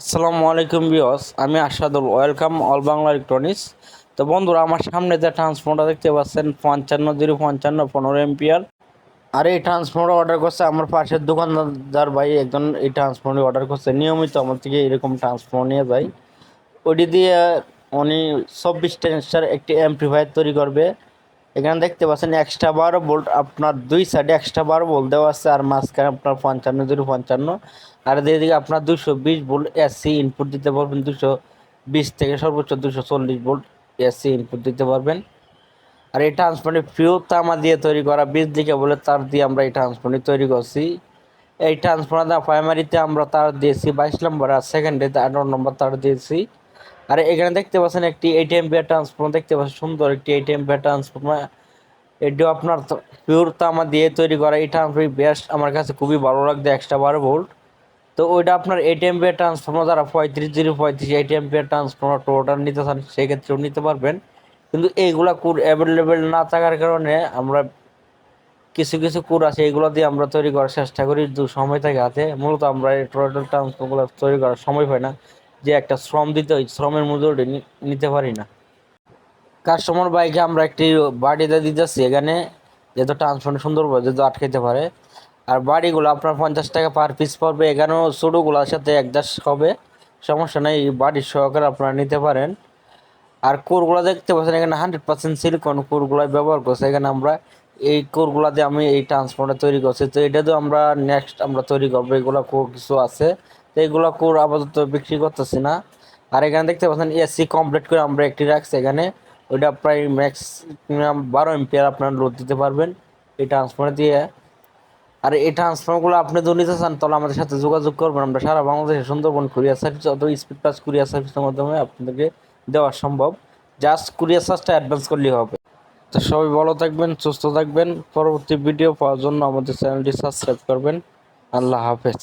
আসসালামু আলাইকুম বিয়স আমি Ashadul, welcome All Bangla Electronics. তো বন্ধুরা, আমার সামনে যে ট্রান্সফর্মারটা দেখতে পাচ্ছেন পঞ্চান্ন জিরো পঞ্চান্ন পনেরো এমপিআর আর এই ট্রান্সফর্মার অর্ডার করছে আমার পাশের দোকানদার ভাই, একজন এই ট্রান্সফর্মার অর্ডার করছে। নিয়মিত আমার থেকে এরকম ট্রান্সফর্মার নিয়ে যায়। ওটি দিয়ে উনি চব্বিশ টেন্সার একটি অ্যাম্প্লিফায়ার তৈরি করবে। এখানে দেখতে পাচ্ছেন এক্সট্রা বারো বোল্ট আপনার দুই সাইডে এক্সট্রা বারো বোল্ট দেওয়া আছে, আর মাঝখানে আপনার পঞ্চান্ন জিরো পঞ্চান্ন। আর এদিকে আপনার দুশো বিশ বোল্ট এসি ইনপুট দিতে পারবেন, দুশো বিশ থেকে সর্বোচ্চ দুশো চল্লিশ ভোল্ট এসি ইনপুট দিতে পারবেন। আর এই ট্রান্সফারটি পিওর তামা দিয়ে তৈরি করা বিজলিকে বলে তার দিয়ে আমরা এই ট্রান্সফারটি তৈরি করছি। এই ট্রান্সফার প্রাইমারিতে আমরা তার দিয়েছি, বাইশ নম্বর আর সেকেন্ডে আঠারো নম্বর তার দিয়েছি। আর এখানে দেখতে পাচ্ছেন একটি এটিএম পেয়ার ট্রান্সফর্মার দেখতে পাচ্ছেন সুন্দর একটি এটিএম পেয়ার ট্রান্সফর্মার এটিও আপনার পিওর তামা দিয়ে তৈরি করা এই ট্রান্সফার বেস্ট আমার কাছে খুবই ভালো লাগছে এক্সট্রা বারো ভোল্ট তো ওইটা আপনার এটিএম পেয়ার ট্রান্সফর্মার যারা পঁয়ত্রিশ জিরো পঁয়ত্রিশ এটিএম পেয়ার ট্রান্সফর্মার টোটাল নিতে চান, সেক্ষেত্রেও নিতে পারবেন। কিন্তু এইগুলা কুর অ্যাভেলেবেল না থাকার কারণে আমরা কিছু কিছু কুর আছে, এগুলো দিয়ে আমরা তৈরি করার চেষ্টা করি দু সময় থাকে হাতে। মূলত আমরা এই টোটাল ট্রান্সফর্মগুলো তৈরি করার সময় পাই না। যে একটা শ্রম দিতে হয়, শ্রমের মজুরি নিতে পারি না। কাস্টমার বাইকে আমরা একটি বাড়িতে দিতেছি, এখানে যেহেতু ট্রান্সফর্ম সুন্দরভাবে যেহেতু আটকাইতে পারে। আর বাড়িগুলো আপনার পঞ্চাশ টাকা পার পিস পড়বে, এখানেও ছোটোগুলোর সাথে একদাস হবে, সমস্যা নেই বাড়ির সহকারে আপনারা নিতে পারেন। আর কোরগুলো দেখতে পাচ্ছেন, এখানে হান্ড্রেড পার্সেন্ট সিলিকন কোরগুলো ব্যবহার করছে, এখানে আমরা এই কোরগুলো দিয়ে আমি এই ট্রান্সফর্মারটা তৈরি করছি। তো এটা তো আমরা নেক্সট আমরা তৈরি করব, এগুলো কিছু আছে। তো এগুলো কোর আপাতত বিক্রি করতেছি না। আর এখানে দেখতে পাচ্ছেন এসি কমপ্লিট করে আমরা একটি রাখছি এখানে। ওইটা প্রায় ম্যাক্সিমাম বারো এমপিআর আপনার লোড দিতে পারবেন এই ট্রান্সফর্মার দিয়ে। আর এই ট্রান্সফর্মারগুলো আপনি যদি নিতে চান, তাহলে আমাদের সাথে যোগাযোগ করবেন। আমরা সারা বাংলাদেশে সুন্দরবন কুরিয়ার সার্ভিস অথবা স্পিড প্লাস কুরিয়ার সার্ভিসের মাধ্যমে আপনাদেরকে দেওয়া সম্ভব। জাস্ট কুরিয়ার চার্জটা অ্যাডভান্স করলেই হবে। তো সবাই ভালো থাকবেন, সুস্থ থাকবেন। পরবর্তী ভিডিও পাওয়ার জন্য আমাদের চ্যানেলটি সাবস্ক্রাইব করবেন। আল্লাহ হাফেজ।